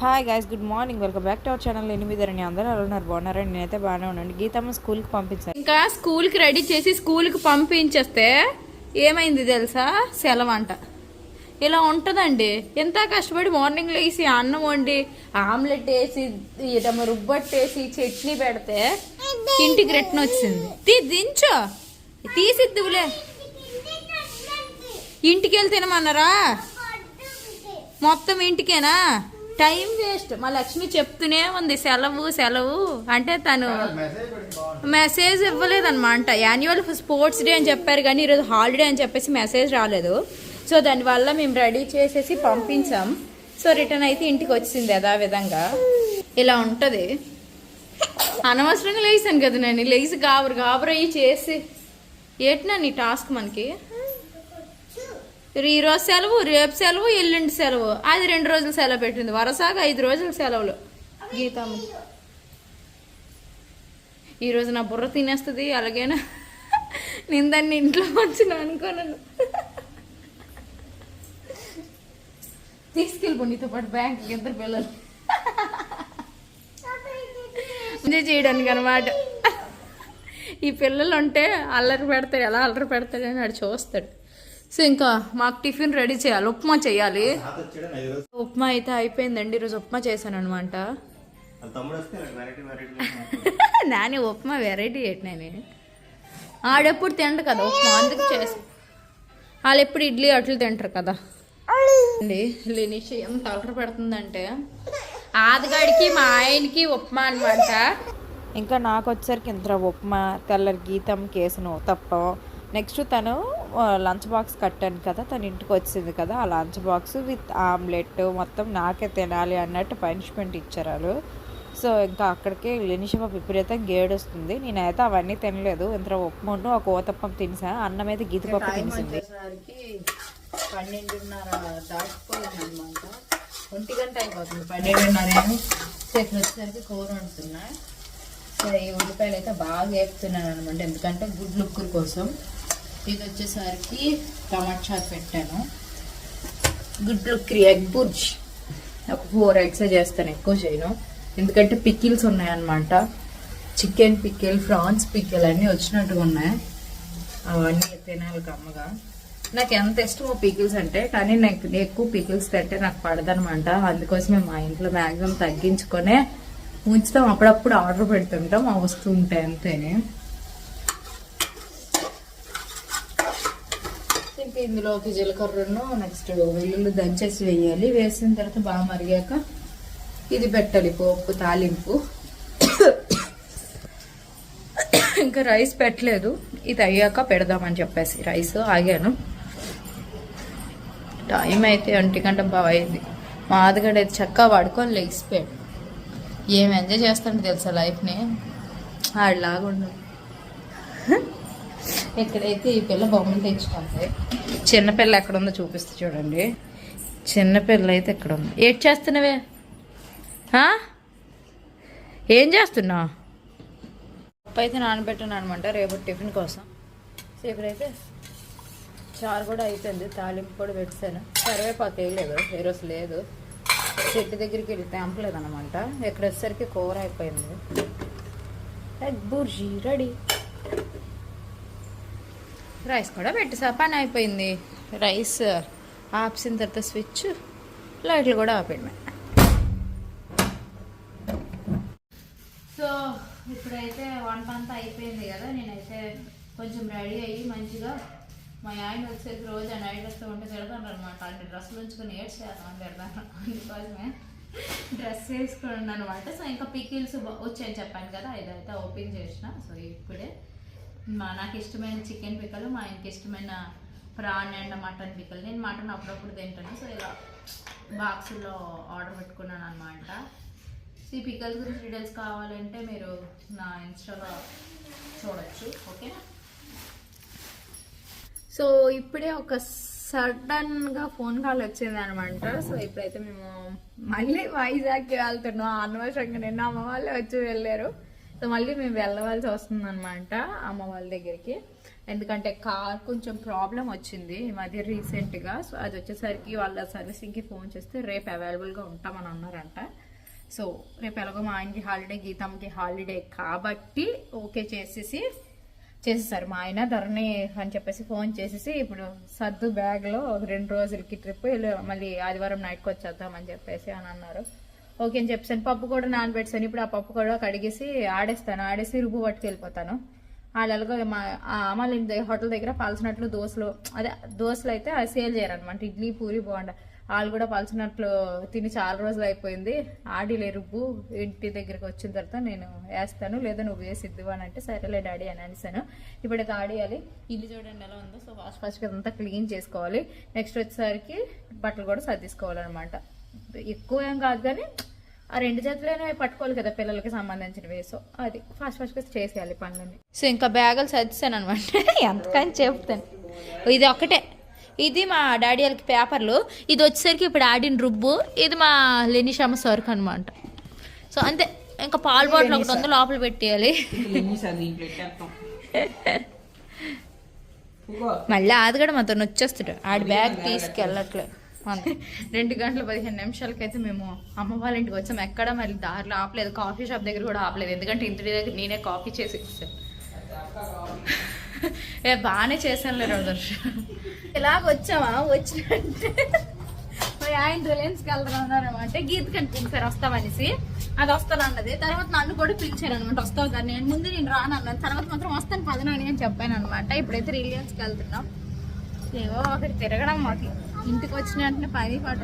Hi guys good morning welcome back to our channel ఎనిమిది అందరూ ఎలా ఉన్నారు? బాగున్నారండి నేనైతే బాగానే ఉన్నాను. గీతమ్మ స్కూల్కి పంపించాను ఇంకా స్కూల్కి రెడీ చేసి స్కూల్కి పంపించేస్తే ఏమైంది తెలుసా? సెలవు అంట. ఇలా ఉంటుందండి. ఎంత కష్టపడి మార్నింగ్ లేసి అన్నం వండి ఆమ్లెట్ వేసి ఏదమ్మా రుబ్బట్టేసి చట్నీ పెడితే ఇంటికి రిటర్న్ వచ్చింది. తీ దించో. తీసిద్దువులే. ఇంటికి వెళ్తే తినమన్నారా? మొత్తం ఇంటికేనా? Time waste. మా లక్ష్మి చెప్తూనే ఉంది సెలవు సెలవు. అంటే తను మెసేజ్ ఇవ్వలేదన్నమాట. యాన్యువల్ స్పోర్ట్స్ డే అని చెప్పారు కానీ ఈరోజు హాలిడే అని చెప్పేసి మెసేజ్ రాలేదు. సో దానివల్ల మేము రెడీ చేసేసి పంపించాం. సో రిటర్న్ అయితే ఇంటికి వచ్చింది యథా విధంగా ఇలా ఉంటుంది. అనవసరంగా లేసాను కదా నేను. లేచి గాబరు గాబరు అయ్యి చేసి ఏటినా నీ టాస్క్ మనకి? ఈ రోజు సెలవు రేపు సెలవు ఎల్లుండి సెలవు. అది రెండు రోజులు సెలవు పెట్టింది. వరసాగా ఐదు రోజులు సెలవులు. గీతమ్మ. ఈరోజు నా బుర్ర తినేస్తుంది అలాగేనా? నేను దాన్ని ఇంట్లో వచ్చిన అనుకోను. తీసుకెళ్ళిపో నీతో పాటు బ్యాంక్ ఇద్దరు పిల్లలు. ఎంజాయ్ చేయడానికి అనమాట ఈ పిల్లలు ఉంటే అల్లరి పెడతాడు ఎలా అల్లరి పెడతాడు అని వాడు చూస్తాడు. సో ఇంకా మాకు టిఫిన్ రెడీ చేయాలి ఉప్మా చేయాలి. ఉప్మా అయితే అయిపోయిందండి ఈరోజు ఉప్మా చేశాను అనమాట నాని ఉప్మా వెరైటీ ఏంటి ఆడెప్పుడు తిండు కదా ఉప్మా అందుకు చేసి. వాళ్ళు ఎప్పుడు ఇడ్లీ అట్లు తింటారు కదా. అండి లినిషి ఎంత అలర పెడుతుందంటే ఆదిగాడికి మా ఆయనకి ఉప్మా అనమాట ఇంకా నాకు వచ్చేసరికి ఇంత ఉప్మా తెల్లరి గీతం కేసును తప్ప నెక్స్ట్ తను లంచ్ బాక్స్ కట్టాను కదా తను ఇంటికి వచ్చింది కదా ఆ లంచ్ బాక్స్ విత్ ఆమ్లెట్ మొత్తం నాకే తినాలి అన్నట్టు పనిష్మెంట్ ఇచ్చారు వాళ్ళు. సో ఇంకా అక్కడికే లినిషమ విపరీతం గేడొస్తుంది నేనైతే అవన్నీ తినలేదు. ఇంత ఉప్మాను ఒక ఊతప్పం తినేసాను అన్నం అయితే గీతపప్పు తినేసింది. పన్నెండున్నర ఒంటి గంట అయిపోతుంది పన్నెండున్నర ఇక్కడ వచ్చేసరికి కూర వండుతున్నా. సో ఈ ఉల్లిపాయలు అయితే బాగా వేపుతున్నాను అనమాట ఎందుకంటే గుడ్లు ఉక్కురు కోసం. ఇది వచ్చేసరికి టమాటా చారు పెట్టాను. గుడ్లు ఉక్కిరి ఎగ్ బుర్జ్ ఒక ఫోర్ ఎగ్స్ చేస్తాను ఎక్కువ చేయను. ఎందుకంటే పికిల్స్ ఉన్నాయన్నమాట. చికెన్ పికిల్ ఫ్రాన్స్ పికిల్ అన్నీ వచ్చినట్టుగా ఉన్నాయి. అవన్నీ తినాలి కమ్మగా. నాకు ఎంత ఇష్టమో పికిల్స్ అంటే కానీ నాకు ఎక్కువ పికిల్స్ తింటే నాకు పడదనమాట అందుకోసమే మా ఇంట్లో మ్యాక్సిమం తగ్గించుకొనే ఉంచుతాం. అప్పుడప్పుడు ఆర్డర్ పెడుతుంటాం వస్తుంటాయి అంతేనే. ఇంకా ఇందులోకి జీలకర్రను నెక్స్ట్ వెల్లుల్లి దంచేసి వేయాలి. వేసిన తర్వాత బాగా మరిగాక ఇది పెట్టాలి పోపు తాలింపు. ఇంకా రైస్ పెట్టలేదు. ఇది అయ్యాక పెడదామని చెప్పేసి రైస్ ఆగాను. టైం అయితే ఒంటి గంట బాగా అయింది. మా ఆదిగడ అయితే చక్కగా పడుకొని లెగిసిపోయాడు ఏం ఎంజాయ్ చేస్తాను తెలుసా లైఫ్ని? ఆడలాగా ఉండదు ఇక్కడైతే ఈ పిల్ల బొమ్మలు తెచ్చుకుంది. చిన్నపిల్ల ఎక్కడ ఉందో చూపిస్తే చూడండి. చిన్నపిల్ల అయితే ఇక్కడ ఉంది ఏం చేస్తున్నావే? ఏం చేస్తున్నావు? పప్పు అయితే నానబెట్టాను అనమాట రేపు టిఫిన్ కోసం. సో ఇప్పుడైతే చారు కూడా అయిపోయింది తాలింపు కూడా పెట్టాను. కరివేపాకు వేయలేదు ఏ రోజు లేదు. చెట్టు దగ్గరికి వెళ్ళి తెంపలేదు అనమాట ఇక్కడ వచ్చేసరికి కూర అయిపోయింది. Egg bhurji ready. రైస్ కూడా పెట్టేసా పని అయిపోయింది. రైస్ ఆపిసిన తర్వాత స్విచ్ లైట్లు కూడా ఆపేయడమే. సో ఇప్పుడైతే వంట అంతా అయిపోయింది కదా నేనైతే కొంచెం రెడీ అయ్యి మంచిగా మా ఆయన వచ్చేసి రోజు ఆ నైట్ వస్తే ఉంటే తిడతాను అనమాట అంటే డ్రెస్సులు ఉంచుకొని ఏడ్ చేస్తాను తిడతాను అందుకోసమే డ్రెస్ వేసుకున్నాను అనమాట సో ఇంకా పికిల్స్ వచ్చాయని చెప్పాను కదా ఇదైతే ఓపెన్ చేసిన. సో ఇప్పుడే నాకు ఇష్టమైన చికెన్ పిక్కలు మా ఆయనకి ఇష్టమైన ప్రాన్ అండ్ మటన్ పిక్కలు. నేను మటన్ అప్పుడప్పుడు తింటాను. సో ఇలా బాక్సుల్లో ఆర్డర్ పెట్టుకున్నాను అనమాట సో ఈ పిక్కల్స్ గురించి డీటెయిల్స్ కావాలంటే మీరు నా ఇన్స్టాలో చూడొచ్చు. ఓకేనా? సో ఇప్పుడే ఒక సడన్గా ఫోన్ కాల్ వచ్చింది అనమాట సో ఇప్పుడైతే మేము మళ్ళీ వైజాగ్కి వెళ్తున్నాం. అనవసరంగా నిన్న అమ్మ వాళ్ళే వచ్చి వెళ్ళారు. సో మళ్ళీ మేము వెళ్ళవలసి వస్తుంది అనమాట అమ్మ వాళ్ళ దగ్గరికి. ఎందుకంటే కార్ కొంచెం ప్రాబ్లం వచ్చింది ఈ మధ్య రీసెంట్గా. సో అది వచ్చేసరికి వాళ్ళ సర్వీసింగ్కి ఫోన్ చేస్తే రేపు అవైలబుల్గా ఉంటామని అన్నారంట. సో రేపు ఎలాగో మా ఆయనకి హాలిడే గీతమ్మకి హాలిడే కాబట్టి ఓకే చేసేసి చేసేసారు. మా ఆయన ధరణి అని చెప్పేసి ఫోన్ చేసేసి ఇప్పుడు సర్దు బ్యాగ్లో రెండు రోజులకి ట్రిప్ మళ్ళీ ఆదివారం నైట్కి వచ్చేద్దామని చెప్పేసి అని అన్నారు. ఓకే అని చెప్పేసాను పప్పు కూడా నానబెట్టాను ఇప్పుడు ఆ పప్పు కూడా కడిగేసి ఆడేస్తాను. ఆడేసి రుబ్బు పట్టుకు వెళ్ళిపోతాను. వాళ్ళగా మా ఆ హోటల్ దగ్గర పలసినట్లు దోశలు అదే దోశలు అయితే అది సేల్ చేయరనమాట ఇడ్లీ పూరి బాగుండ వాళ్ళు కూడా పలసినట్లు తిని చాలా రోజులు అయిపోయింది. ఆడిలే రుబ్బు ఇంటి దగ్గరికి వచ్చిన తర్వాత నేను వేస్తాను. లేదా నువ్వు వేసిద్దు అని అంటే సరేలే డాడీ అని అనేసాను. ఇప్పుడు ఆడేయాలి. ఇల్లు చూడండి ఎలా ఉందో. సో వాష్ ఫాస్ట్గా అంతా క్లీన్ చేసుకోవాలి. నెక్స్ట్ వచ్చేసరికి బట్టలు కూడా సర్దిసుకోవాలన్నమాట. ఎక్కువ ఏం కాదు కానీ ఆ రెండు చేతులనే పట్టుకోవాలి కదా పిల్లలకి సంబంధించినవి సో అది ఫాస్ట్ ఫాస్ట్గా చేసేయాలి పనులని సో ఇంకా బ్యాగులు సర్దిస్తాను అనమాట ఎంతకని చెప్తాను. ఇది ఒకటే ఇది మా డాడీ వాళ్ళకి పేపర్లు. ఇది వచ్చేసరికి ఇప్పుడు ఆడిన రుబ్బు. ఇది మా లెనిషమ్మ సరుకు అనమాట సో అంతే. ఇంకా పాలు బాటిల్ ఒకటి ఉంది లోపల పెట్టేయాలి. మళ్ళీ అది కూడా మాతో వచ్చేస్తాడు. ఆడి బ్యాగ్ తీసుకెళ్ళట్లే. అంతే రెండు గంటల పదిహేను నిమిషాలకైతే మేము అమ్మ వాళ్ళ ఇంటికి వచ్చాము. ఎక్కడ మరి దారిలో ఆపలేదు. కాఫీ షాప్ దగ్గర కూడా ఆపలేదు. ఎందుకంటే ఇంటి దగ్గర నేనే కాఫీ చేసి ఇస్తాను ఏ బాగానే చేశాను లేదు ఇలాగ వచ్చామా వచ్చినట్టే. మరి ఆయన రిలయన్స్కి వెళ్తున్నారు అనమాట గీత కనిపించారు వస్తామనేసి అది వస్తాను అన్నది. తర్వాత నన్ను కూడా పిలిచాను అనమాట వస్తావు కానీ నేను ముందు నేను రాను అన్నాను. తర్వాత మాత్రం వస్తాను పదనని అని చెప్పాను అనమాట ఇప్పుడైతే రిలయన్స్కి వెళ్తున్నాం. ఏవో ఒకటి తిరగడం మాకు. ఇంటికి వచ్చిన వెంటనే పని పాట.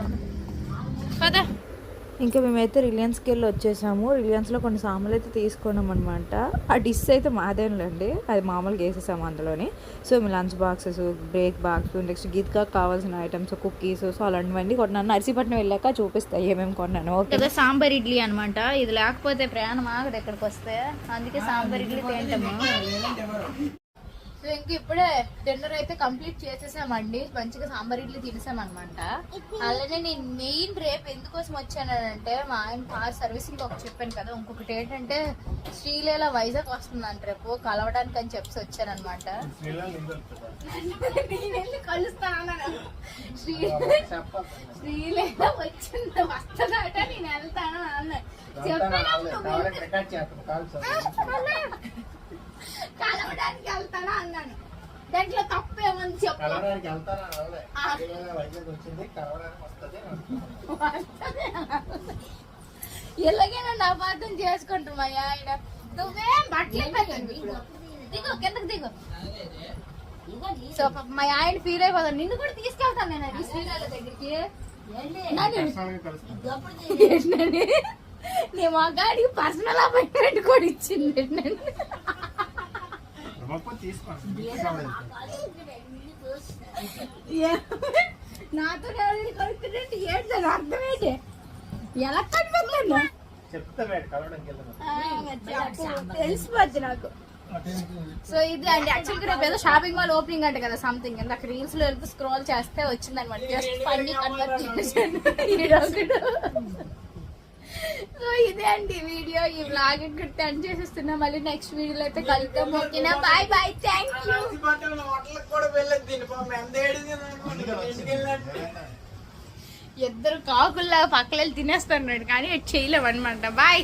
కదా ఇంకా మేమైతే రిలయన్స్కి వెళ్ళి వచ్చేసాము. రిలయన్స్లో కొన్ని సామాన్లు అయితే తీసుకున్నాం అనమాట ఆ డిష్ అయితే మాదేనండి అది మామూలుగా వేసేసాము అందులోని. సో మీ lunch boxes break box next గీత్గా కావాల్సిన ఐటమ్స్ కుక్కీస్ సో అలాంటివన్నీ కొన్నాను. నర్సీపట్నం వెళ్ళాక చూపిస్తాయి ఏమేమి కొన్నాను. ఓకే. కదా సాంబార్ ఇడ్లీ అన్నమాట. ఇది లేకపోతే ప్రయాణం ఆగదు ఇక్కడికి వస్తే అందుకే సాంబార్ ఇడ్లీ తింటాము. సో ఇంక ఇప్పుడే డిన్నర్ అయితే కంప్లీట్ చేసేసామండి. మంచిగా సాంబార్ ఇడ్లీ తినేసామన్నమాట. అలానే నేను మెయిన్ రేపు ఎందుకోసం వచ్చానంటే మా ఆయన కార్ సర్వీసింగ్ ఒకటి చెప్పాను కదా ఇంకొకటి ఏంటంటే శ్రీలీల వైజాగ్ వస్తుందంట రేపు కలవడానికి అని చెప్పి వచ్చానమాట నేను కలుస్తాను. శ్రీ శ్రీలీల వచ్చింది వస్తుందట నేను వెళ్తాను అన్న కలవడానికి అన్నాను. దాంట్లో తప్పేమని చెప్పు. కలవడానికి వెళ్తాను? అనలే. ఆ. ఏదైనా వైజాగ్ వచ్చింది కలవడానికి వస్తుంది ఎలాగైనా నా అపార్థం చేసుకుంటున్నా ఆయన. నువ్వేం బట్టలు పెట్టండి దిగు కిందకు దిగు. సో పాపం మా ఆయన ఫీల్ అయిపోతాను నిన్ను కూడా తీసుకెళ్తాను నేను అది. శ్రీరాల దగ్గరికి నన్ను- ఏంటని? నీ మగాడికి పర్సనల్ అపాయింట్మెంట్ కూడా ఇచ్చింది నాతో కలుగుతుంటే ఏంటి దాని అర్థం ఏంటి? ఎలా కనిపెట్టలేదు చెప్తా మేడం కలవడానికి వెళ్తాను తెలిసిపోద్ది నాకు. సో ఇది అండి యాక్చువల్గా రేపు ఏదో షాపింగ్ మాల్ ఓపెనింగ్ అంట కదా సంథింగ్ ఇందాక రీల్స్లో వెళ్తే స్క్రోల్ చేస్తే వచ్చింది అనమాట జస్ట్ ఫన్నీ కన్వర్సేషన్ సో ఇదే అండి వీడియో. ఈ వ్లాగ్ ఇక్కడ టెన్ చేసేస్తున్నా. మళ్ళీ నెక్స్ట్ వీడియోలో అయితే కలుద్దాం ఓకేనా? బాయ్ బాయ్ థ్యాంక్ యూ ఇద్దరు కాకుల్లా పక్కలు తినేస్తున్నాడు కానీ చేయలేము అనమాట బాయ్